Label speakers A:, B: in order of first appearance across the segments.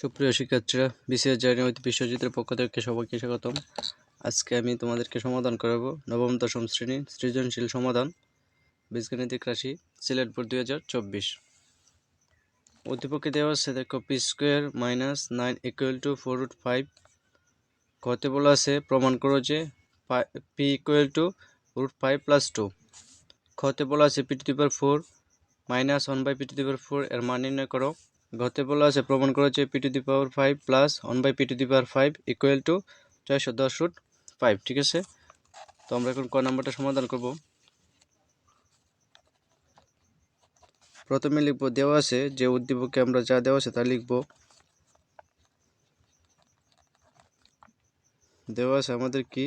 A: সুপ্রিয় শিক্ষার্থীরা, BCS journey বিশ্বজিতের পক্ষ থেকে সবাইকে স্বাগতম। আজকে আমি তোমাদেরকে সমাধান করাবো নবম, দশম শ্রেণি সৃজনশীল সমাধান, বীজগণিতিক রাশি, সিলেট বোর্ড দুই হাজার চব্বিশ। উদ্দীপকে দেওয়া আছে, দেখো, P square minus nine equal to four root five কতে বলা আছে, প্রমাণ করো যে P equal to root five plus two খতে বলা আছে, P to four minus one by P to four এর মান নির্ণয় করো। গতে বলা আছে, প্রমাণ করা হচ্ছে P to the power five plus one by P to the power five equal to ছয়শো দশ রুট ফাইভ ঠিক আছে? তো আমরা এখন ক নাম্বারটা সমাধান করব? প্রথমে লিখব, দেওয়া আছে যে উদ্দীপকে আমরা যা দেওয়া আছে তা লিখব। দেওয়া আছে আমাদের কি?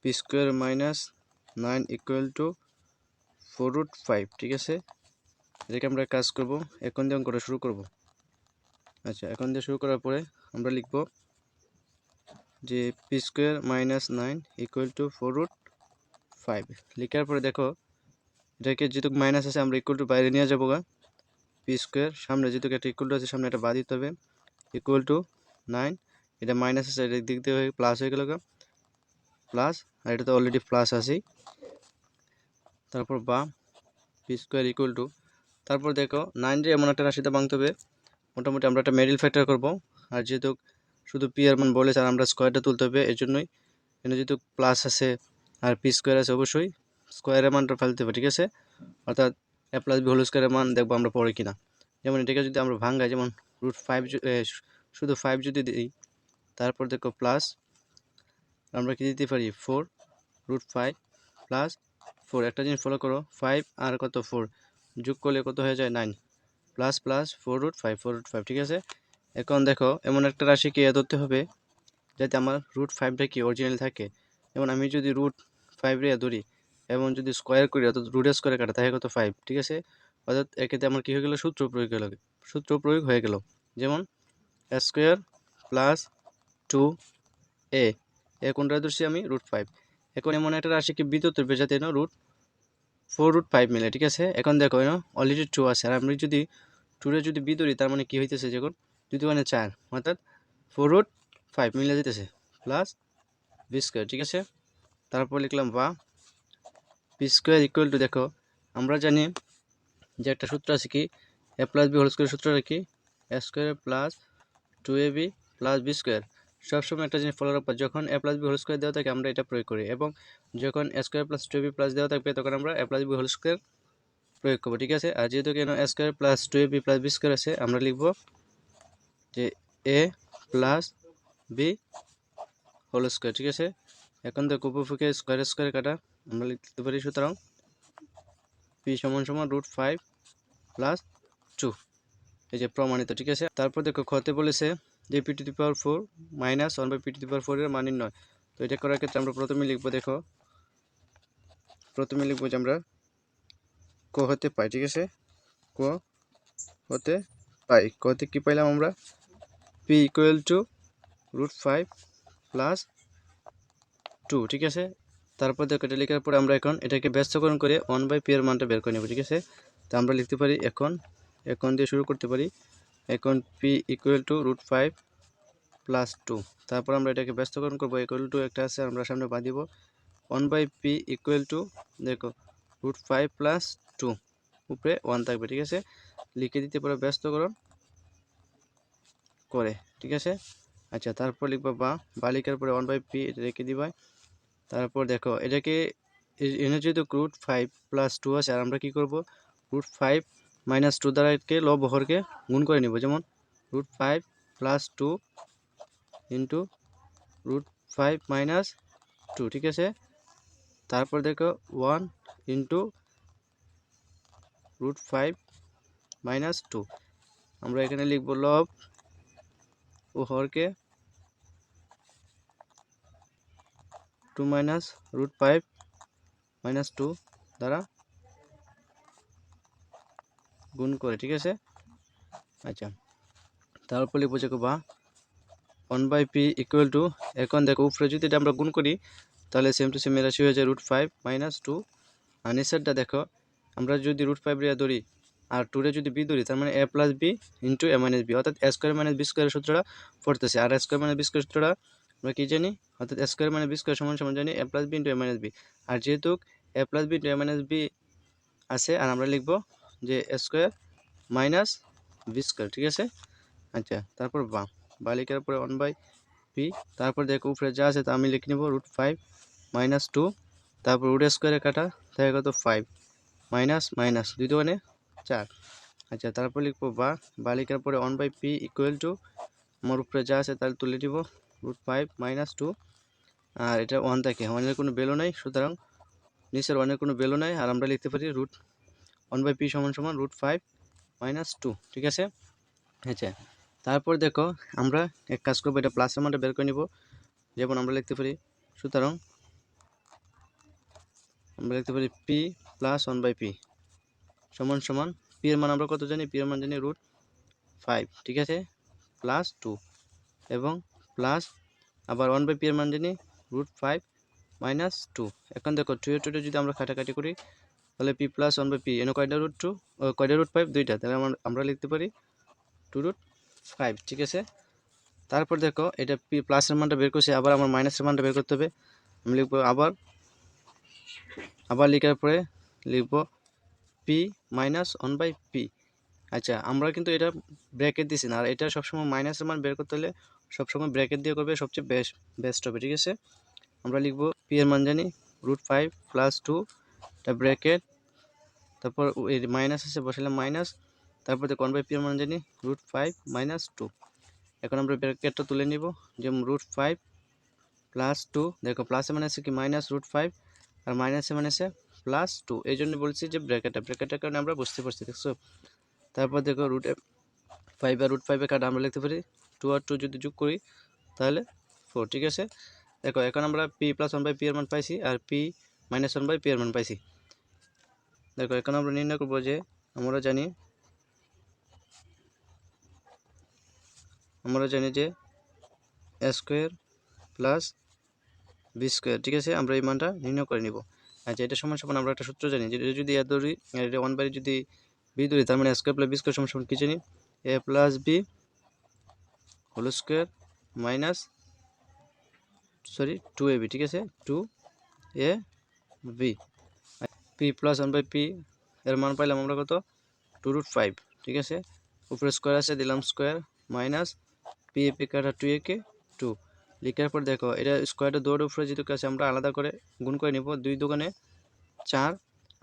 A: P square minus nine equal to four root five ঠিক আছে? এটাকে আমরা কাজ করব, এখন দিয়ে অঙ্কটা শুরু করব। আচ্ছা এখন দিয়ে শুরু করার পরে আমরা লিখব যে P square minus nine equal to four root five লিখার পরে দেখো, এটাকে যেহেতু মাইনাস আছে, আমরা ইকুয়াল টু বাইরে নিয়ে যাব গা। পি স্কোয়ার সামনে যেহেতু একটা ইকুয়াল টু আছে সামনে একটা বাদ দিতে হবে। ইকুয়াল টু নাইন এটা মাইনাস আছে, এটা দিক দিয়ে প্লাস হয়ে গেল গা। প্লাস আর এটা তো অলরেডি প্লাস আছেই। তারপর বা পি স্কোয়ার ইকুয়াল টু তারপর দেখো নাইন যে এমন একটা রাশিতে ভাঙতে হবে। মোটামুটি আমরা একটা মেডিল ফ্যাক্টর করব। আর যেহেতু শুধু পি আর মান বলেছে আর আমরা স্কোয়ারটা তুলতে হবে এই জন্যই এখানে যেহেতু প্লাস আছে আর পি স্কোয়ার আছে অবশ্যই স্কোয়ারের মানটা ফেলতে হবে, ঠিক আছে? অর্থাৎ এ প্লাস বি হোল স্কোয়ারের মান দেখব আমরা পরে কিনা। যেমন এটাকে যদি আমরা ভাঙ্গাই, যেমন রুট ফাইভ শুধু ফাইভ যদি দিই, তারপর দেখো প্লাস আমরা কি দিতে পারি? Four root five plus four একটা জিনিস ফলো করো ফাইভ আর কত? ফোর যোগ করলে কত হয়ে যায়? Nine plus plus four root five four root five ঠিক আছে? এখন দেখো, এমন একটা রাশিকে ধরতে হবে যাতে আমার রুট ফাইভটা কি অরিজিনাল থাকে। যেমন আমি যদি রুট ফাইভ রে ধরি এবং যদি স্কোয়ার করি, অর্থাৎ রুটের স্কোয়ারে কাটা, তাহলে কত ফাইভ ঠিক আছে? অর্থাৎ এক্ষেত্রে আমার কী হয়ে গেলো? সূত্র প্রয়োগ হয়ে গেল। সূত্র প্রয়োগ হয়ে গেল। যেমন square plus two A A কোনটা ধরছি আমি? রুট ফাইভ এখন এমন একটা রাশিকে বিদ্যুৎ ধরবে যাতে রুট ফোর রুট ফাইভ মিলে, ঠিক আছে? এখন দেখো অলরেডি টু আছে, আর আমি যদি টুরে যদি বি ধরি তার মানে কী হইতেছে যখন? যদি মানে চার, অর্থাৎ ফোর রুট ফাইভ মিলে যেতেছে প্লাস বি স্কোয়ার ঠিক আছে? তারপর লিখলাম বা বি স্কোয়ার ইকুয়াল টু দেখো, আমরা জানি যে একটা সূত্র আছে কি? A plus B whole square সূত্রটা কি? A square plus two A B plus B square সবসময় একটা জিনিস ফলো রাখব যখন A plus B whole square দেওয়া থাকে, আমরা এটা প্রয়োগ করি। এবং যখন A square plus two A B plus দেওয়া থাকবে, তখন আমরা A plus B whole square প্রয়োগ করব, ঠিক আছে? আর যেহেতু কেন A square plus two A B plus B square আছে, আমরা লিখব যে A plus B whole square ঠিক আছে? এখন তো কুপুফুকে স্কোয়ার স্কোয়ার কাটা, আমরা লিখতে পারি সুতরাং পি সমান সমান রুট ফাইভ প্লাস টু এই যে প্রমাণিত, ঠিক আছে? তারপর দেখো খতে বলেছে যে P to the power four minus one by P to the power ফোরের মান নয় তো এটা করার ক্ষেত্রে আমরা প্রথমে লিখব, দেখো, প্রথমে লিখব যে আমরা ক হতে পাই, ঠিক আছে? ক হতে পাই। কতে কী পাইলাম আমরা? P equal to root five plus two ঠিক আছে? তারপর দেখো এটা লেখার পরে আমরা এখন এটাকে ব্যস্তকরণ করে ওয়ান বাই পি এর মানটা বের করে নেব, ঠিক আছে? তো আমরা লিখতে পারি এখন এখন দিয়ে শুরু করতে পারি। এখন P equal to root five plus two তারপর আমরা এটাকে ব্যস্তকরণ করব। ইকুয়াল টু একটা আছে, আমরা সামনে বাঁধিব। One by P equal to দেখো রুট ফাইভ প্লাস টু উপরে ওয়ান থাকবে, ঠিক আছে? লিখে দিতে পারে ব্যস্তকরণ করে। ঠিক আছে? আচ্ছা তারপর লিখব বা বালিকার পরে ওয়ান বাই পি এটা রেখে দিবা। তারপর দেখো, এটাকে এনে যেহেতু রুট ফাইভ প্লাস টু আছে, আর আমরা কী করব? রুট ফাইভ মাইনাস টু দ্বারা একে লব হরকে গুণ করে নিব। যেমন root five plus two into root five minus two ঠিক আছে? তারপর দেখো one into root five minus two আমরা এখানে লিখব লব ও হরকে two minus root five minus two দ্বারা গুণ করে, ঠিক আছে? আচ্ছা তারপর লিখব যে বা one by P equal to এখন দেখো উপরে যদি আমরা গুণ করি, তাহলে সেম টু সেম রাশি হয়ে যায় রুট ফাইভ মাইনাস টু আর নিচেরটা দেখো আমরা যদি রুট ফাইভ রিয়া ধরি আর টুরে যদি বি ধরি, তার মানে A plus B into A minus B অর্থাৎ এ স্কোয়ার মাইনাস বি স্কোয়ারের সূত্রটা পড়তেছে। আর A square minus B square সূত্রটা আমরা কী জানি? অর্থাৎ A square minus B square সমান সমান জানি A plus B into A minus B আর যেহেতু A plus B into A minus B আছে, আর আমরা লিখব যে A square minus B square ঠিক আছে? আচ্ছা তারপর বা। বা লিখার পরে ওয়ান বাই পি তারপর দেখো উপরে যা আছে তা আমি লিখে নেব রুট ফাইভ মাইনাস টু তারপর রুট স্কোয়ারে কাটা তাই কত ফাইভ মাইনাস মাইনাস। দুই দোকানে চার। আচ্ছা তারপর লিখব বা। বা লিখার পরে one by P equal to আমার উপরে যা আছে তাহলে তুলে দিব রুট ফাইভ মাইনাস টু আর এটা ওয়ান থাকে ওয়ানের কোনো বেলো নাই, সুতরাং নিচের ওয়ানের কোনো বেলো নাই। আর আমরা লিখতে পারি রুট ওয়ান বাই পি সমান সমান রুট ফাইভ মাইনাস টু ঠিক আছে? আচ্ছা তারপর দেখো, আমরা এক কাজ করব, এটা প্লাসের মানটা বের করে নিব। যেমন আমরা লিখতে পারি, সুতরাং আমরা লিখতে পারি P plus one by P সমান সমান পি এর মান আমরা কত জানি? পি এর মান জানি রুট ফাইভ ঠিক আছে? প্লাস টু এবং প্লাস আবার ওয়ান বাই পি এর মান জানি রুট ফাইভ মাইনাস টু এখন দেখো টু এ টু যদি আমরা কাটাকাটি করি, তাহলে P plus one by P এনে কয়টা রুট টু কয়টা রুট ফাইভ দুইটা। তাহলে আমরা লিখতে পারি টু রুট ফাইভ ঠিক আছে? তারপর দেখো, এটা পি প্লাসের মানটা বের করছি, আবার আমার মাইনাসের মানটা বের করতে হবে। আমি লিখব আবার আবার লেখার পরে লিখব P minus one by P আচ্ছা আমরা কিন্তু এটা ব্র্যাকেট দিছি না। আর এটা সবসময় মাইনাসের মান বের করতে হলে সবসময় ব্র্যাকেট দিয়ে করবে সবচেয়ে বেস্ট বেস্ট হবে, ঠিক আছে? আমরা লিখব পি এর মান জানি root five plus two bracket তারপর মাইনাস আছে বসালাম মাইনাস তারপর দেখো ওয়ান বাই পি এর মান জানি রুট ফাইভ মাইনাস টু এখন আমরা ব্র্যাকেটটা তুলে নিব যেমন রুট ফাইভ প্লাস টু দেখো প্লাসে মানে আছে কি? মাইনাস রুট ফাইভ আর মাইনাসে মানে আছে প্লাস টু এই জন্য বলছি যে ব্র্যাকেটটা ব্র্যাকেটের কারণে আমরা বুঝতে পারছি, দেখছ? তারপর দেখো রুট ফাইভ আর রুট ফাইভের কাটা আমরা লিখতে পারি টু আর টু যদি যোগ করি, তাহলে ফোর ঠিক আছে? দেখো, এখন আমরা P plus one by P এর মান পাইছি আর P minus one by P এর মান পাইছি। দেখো, এখন আমরা নির্ণয় করব যে আমরা জানি আমরা জানি যে A square plus B square ঠিক আছে? আমরা এই মানটা নির্ণয় করে নিব। আচ্ছা এটা সমান সমান আমরা একটা সূত্র জানি যেটা যদি এ ধরি এটা ওয়ান বাই যদি বি ধরি, তার মানে স্কোয়ার প্লাস বি স্কোয়ার সমান সমান কী জানি? A plus B whole square minus sorry two A B ঠিক আছে? Two A B P plus one by P এর মান পাইলাম আমরা কত? টু রুট ফাইভ ঠিক আছে? উপরে স্কোয়ার আছে, দিলাম square minus P A P কাটা টু এ কে টু লিখার পর দেখো, এটা স্কোয়ারটা দৌড় উপরে যেহেতু কাছে আমরা আলাদা করে গুণ করে নিব দুই দোকানে চার,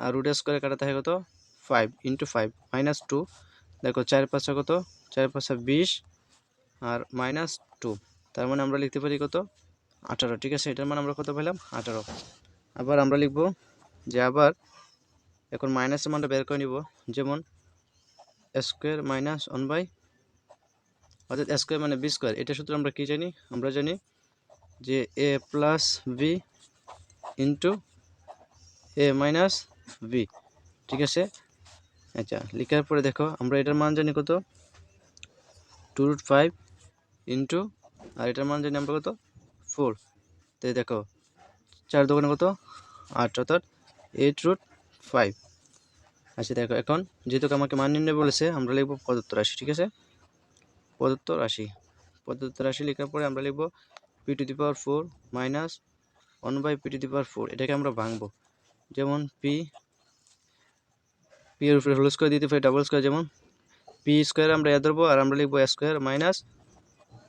A: আর রুটের স্কোয়ারে কাটা থাকে কত? Five into five minus two দেখো, চার পাঁচটা কত? চার পাঁচটা বিশ, আর মাইনাস টু তার মানে আমরা লিখতে পারি কত? আঠারো। ঠিক আছে, এটার মানে আমরা কত পেলাম? আঠারো। আবার আমরা লিখব যে আবার এখন মাইনাসের মানটা বের করে নিব। যেমন স্কোয়ার মাইনাস ওয়ান বাই অর্থাৎ স্কোয়ার মানে বি স্কোয়ার এটা সূত্র আমরা কি জানি? আমরা জানি যে A plus B into A minus B ঠিক আছে? আচ্ছা লেখার পরে দেখো, আমরা এটার মান জানি কত? টু রুট ফাইভ ইন্টু আর এটার মান জানি আমরা কত? ফোর তো দেখো, চার দোকানে কত? আট, অর্থাৎ এইট রুট ফাইভ আচ্ছা দেখো, এখন যেহেতু আমাকে মান নির্ণয় বলেছে, আমরা লিখব পদত্ত রাশি, ঠিক আছে? প্রদত্ত রাশি। প্রদত্ত রাশি লেখার পরে আমরা লিখব P to the power four minus one by P to the power four এটাকে আমরা ভাঙবো। যেমন পি পি এর উপরে হোল স্কোয়ার দিতে পারি ডাবল স্কোয়ার যেমন পি স্কোয়ার আমরা এ ধরবো, আর আমরা লিখব স্কোয়ার মাইনাস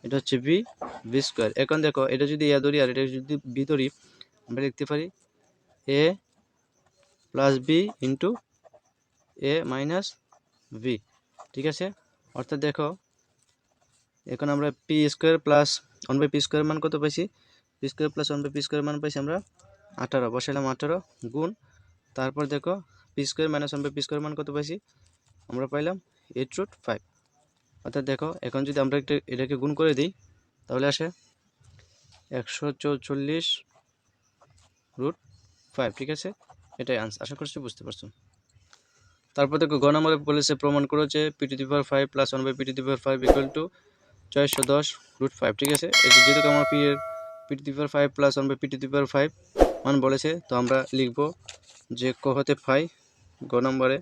A: এটা হচ্ছে বি বি স্কোয়ার এখন দেখো, এটা যদি এ ধরি আর এটা যদি বি ধরি, আমরা লিখতে পারি A plus B into A minus B ঠিক আছে? অর্থাৎ দেখো এখন আমরা P square plus one by P square মান কত পাইছি? P square plus one by P square মান পাইছি আমরা আঠারো, বসাইলাম আঠারো গুণ, তারপর দেখো P square minus one by P square মান কত পাইছি? আমরা পাইলাম এইট রুট ফাইভ অর্থাৎ দেখো, এখন যদি আমরা একটা এটাকে গুণ করে দিই, তাহলে আসে একশো চৌচল্লিশ রুট ফাইভ ঠিক আছে? এটাই আনসার আশা করছি বুঝতে পারছ। তারপর দেখো গ নম্বরে বলেছে প্রমাণ করো যে P to the five plus one by P to the power five equal to ছয়শো দশ রুট ফাইভ ঠিক আছে? যে যেহেতু আমার পি এর P to five plus one by P to five মান বলেছে, তো আমরা লিখব যে ক হতে ফাই গ নম্বরে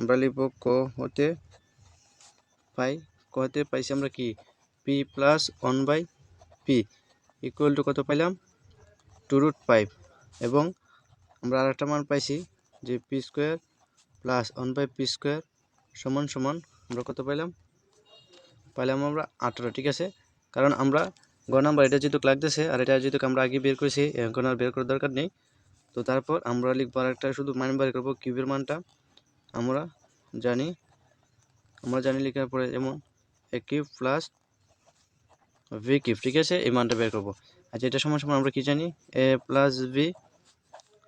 A: আমরা লিখব ক হতে পাই ক হতে পাইছি আমরা কি? P plus one by P equal to কত পাইলাম? টু রুট ফাইভ এবং আমরা আর একটা মান পাইছি যে P square plus one by P square সমান সমান আমরা কত পাইলাম? পাইলাম আমরা আঠারো, ঠিক আছে? কারণ আমরা গ নাম্বার, এটা যেহেতু লাগতেছে আর এটা যেহেতু আমরা আগে বের করেছি এখন আর বের করার দরকার নেই। তো তারপর আমরা লিখব একটা শুধু মান বের করব কিউবের মানটা। আমরা জানি আমরা জানি লেখার পরে যেমন A cube plus B cube ঠিক আছে? এই মানটা বের করব। আচ্ছা এটা সমান সমান আমরা কি জানি? A plus B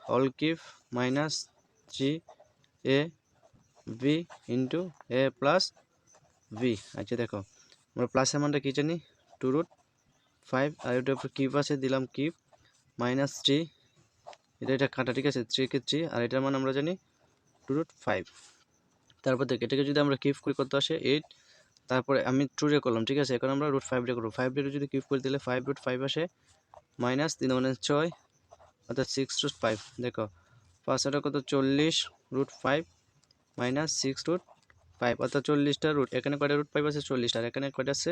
A: whole cube minus G A B into A plus B আচ্ছা দেখো। আমরা প্লাসের মানটা কি জানি? টু রুট ফাইভ আর এটার উপর কিউব আছে, দিলাম কিউব মাইনাস থ্রি এটা এটা কাটা, ঠিক আছে? থ্রি কে থ্রি আর এটার মান আমরা জানি টু রুট ফাইভ তারপর দেখ, এটাকে যদি আমরা কিউব করি, কত আসে? এইট তারপরে আমি টু রে করলাম, ঠিক আছে? এখন আমরা রুট ফাইভ রে করব। ফাইভ রে যদি কিউব করে দিলে ফাইভ রুট ফাইভ আসে মাইনাস তিন মানে ছয়, অর্থাৎ সিক্স রুট ফাইভ দেখো পাঁচশোটা কত? চল্লিশ root five minus six root five অর্থাৎ চল্লিশটা রুট এখানে কয়টা রুট ফাইভ আছে চল্লিশটা আর এখানে কয়টা আছে?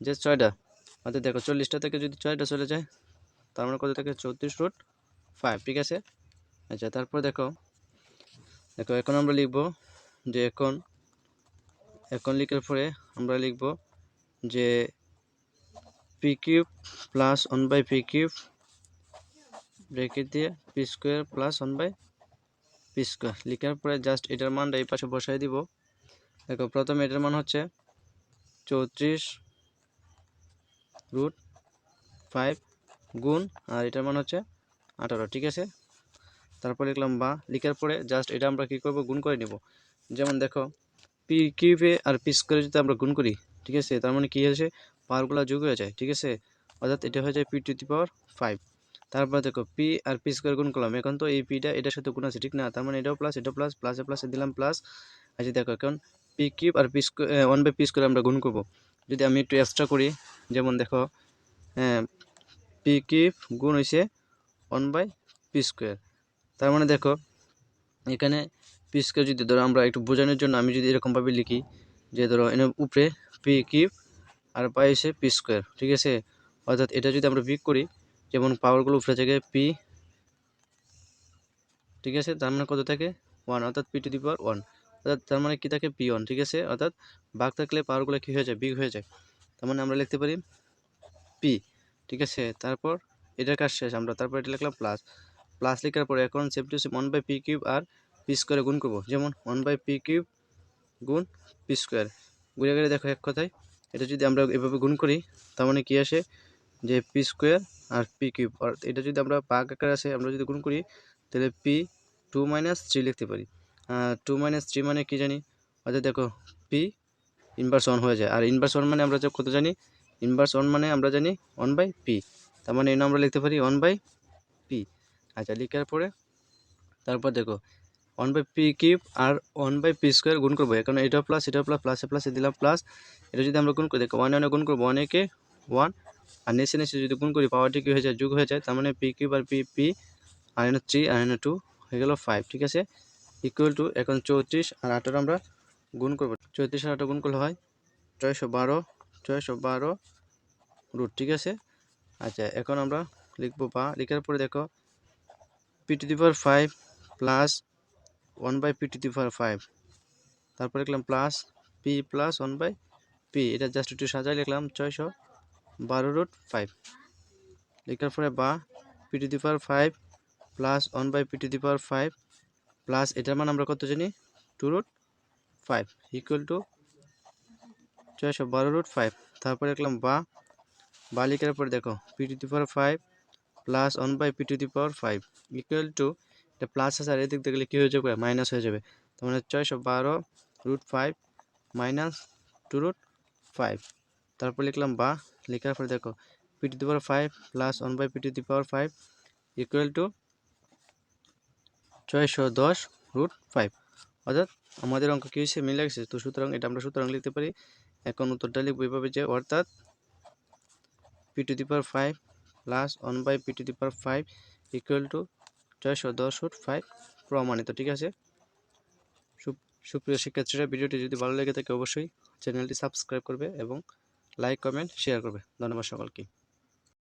A: যে ছয়টা, অর্থাৎ দেখো চল্লিশটা থেকে যদি ছয়টা চলে যায়, তার মানে কত থাকে? চৌত্রিশ রুট ফাইভ ঠিক আছে? আচ্ছা তারপর দেখো দেখো এখন আমরা লিখব যে এখন এখন লিখার পরে আমরা লিখব যে P cube plus one by P cube bracket দিয়ে P square plus one by P square লিখার পরে জাস্ট এটার মানটা এই পাশে বসাই দিব। দেখো, প্রথমে এটার মান হচ্ছে চৌত্রিশ রুট ফাইভ গুণ, আর এটার মান হচ্ছে আঠারো, ঠিক আছে? তারপর লিখলাম বা, লিখার পরে জাস্ট এটা আমরা কী করব? গুণ করে নেব। যেমন দেখো পি কিউবে আর পি স্কোয়ারে যদি আমরা গুণ করি, ঠিক আছে, তার মানে কী হয়েছে? পাওয়ারগুলো যোগ হয়ে যায়, ঠিক আছে? অর্থাৎ এটা হয়ে যায় P to the power five তারপর দেখো পি আর পি স্কোয়ার গুণ করলাম, এখন তো এই পিটা এটার সাথে গুণ আছে, ঠিক না? তার মানে এটাও প্লাস এটাও প্লাস প্লাসে প্লাসে দিলাম প্লাস আচ্ছা দেখো, এখন P cube R P one by P square আমরা গুণ করব। যদি আমি একটু এক্সট্রা করি, যেমন দেখো পি কিউব গুণ হয়েছে ওয়ান বাই পি স্কোয়ার। তার মানে দেখো, এখানে পি স্কোয়ার যদি ধরো আমরা একটু বোঝানোর জন্য আমি যদি এরকমভাবে লিখি, যে ধরো এনে উপরে পি কিউব আর পাই হচ্ছে পি স্কোয়ার, ঠিক আছে? অর্থাৎ এটা যদি আমরা বিক করি, যেমন পাওয়ারগুলো উপরে থেকে পি, ঠিক আছে? তার মানে কত থাকে? ওয়ান অর্থাৎ P to the power one অর্থাৎ তার মানে কী থাকে পি ওয়ান ঠিক আছে? অর্থাৎ বাঘ থাকলে পাওয়ারগুলো কী হয়ে যায়? বিগ হয়ে যায়। তার মানে আমরা লিখতে পারি পি ঠিক আছে? তারপর এটার কাজ শেষ, আমরা তারপর এটা লিখলাম প্লাস প্লাস লেখার পরে এখন same to same one by P cube R P স্কোয়ারে গুণ করব। যেমন ওয়ান বাই পি কিউব গুণ পি স্কোয়ার ঘুরে গেলে দেখো এক কথায়, এটা যদি আমরা এভাবে গুণ করি, তার মানে কী আসে? যে পি স্কোয়ার আর পি কিউব আর এটা যদি আমরা পাক আকার আসে, আমরা যদি গুণ করি, তাহলে পি টু মাইনাস থ্রি লিখতে পারি। টু মাইনাস থ্রি মানে কী জানি? অর্থাৎ দেখো পি ইনভার্স ওয়ান হয়ে যায়। আর ইনভার্স ওয়ান মানে আমরা কত জানি? ইনভার্স ওয়ান মানে আমরা জানি ওয়ান বাই পি তার মানে এই আমরা লিখতে পারি ওয়ান বাই পি আচ্ছা লিখার পরে, তারপর দেখো ওয়ান বাই পি কিউব আর ওয়ান বাই পি স্কোয়ার গুণ করব। এখন এটা প্লাস এটা প্লাস প্লাসে প্লাসে দিলাম প্লাস এটা যদি আমরা গুণ করি, দেখো ওয়ান ওয়ানে গুণ করব ওয়ানেকে ওয়ান আর নেসে নেসে যদি গুণ করি পাওয়ারটি কী হয়ে যায়? যুগ হয়ে যায়। তার মানে পি কিউব আর পি পি আর এনে থ্রি আর এনে টু হয়ে গেল ফাইভ ঠিক আছে? ইকুয়াল টু এখন চৌত্রিশ আর আঠারো আমরা গুণ করব। চৌত্রিশ আর আঠারো গুণ করলে হয় ছয়শো বারো ছয়শো বারো রুট ঠিক আছে? আচ্ছা এখন আমরা লিখব বা, লেখার পরে দেখো P to the power five plus one by P to the power five তারপর লিখলাম plus P plus one by P এটা জাস্ট একটু সাজাই লিখলাম, ছয়শো বারো রুট ফাইভ লেখার পরে বা P to the power five plus one by P to the power five plus এটার মান আমরা কত জানি? Two root five equal to ছয়শো বারো রুট ফাইভ তারপরে লিখলাম বা বা লিখার পরে দেখো P to the power five plus one by P to the power five equal to এটা প্লাস আছে আর এদিক দেখলে কী হয়ে যাবে? মাইনাস হয়ে যাবে। তার মানে ছয়শো বারো root five minus two root five তারপর লিখলাম বা, লেখার পরে দেখো P to the power five plus one by P to the power five equal to ছয়শো দশ রুট ফাইভ অর্থাৎ আমাদের অঙ্ক কী হয়েছে? মিলে গেছে। তো সুতরাং এটা আমরা সুতরাং লিখতে পারি। এখন উত্তরটা লিখব এইভাবে যে, অর্থাৎ P to the power five plus one by P to the power five equal to ছয়শো দশ রুট ফাইভ প্রমাণিত, ঠিক আছে? সুপ্রিয় শিক্ষার্থীরা, ভিডিওটি যদি ভালো লেগে থাকে অবশ্যই চ্যানেলটি সাবস্ক্রাইব করবে এবং লাইক কমেন্ট শেয়ার করবে। ধন্যবাদ সকলকে।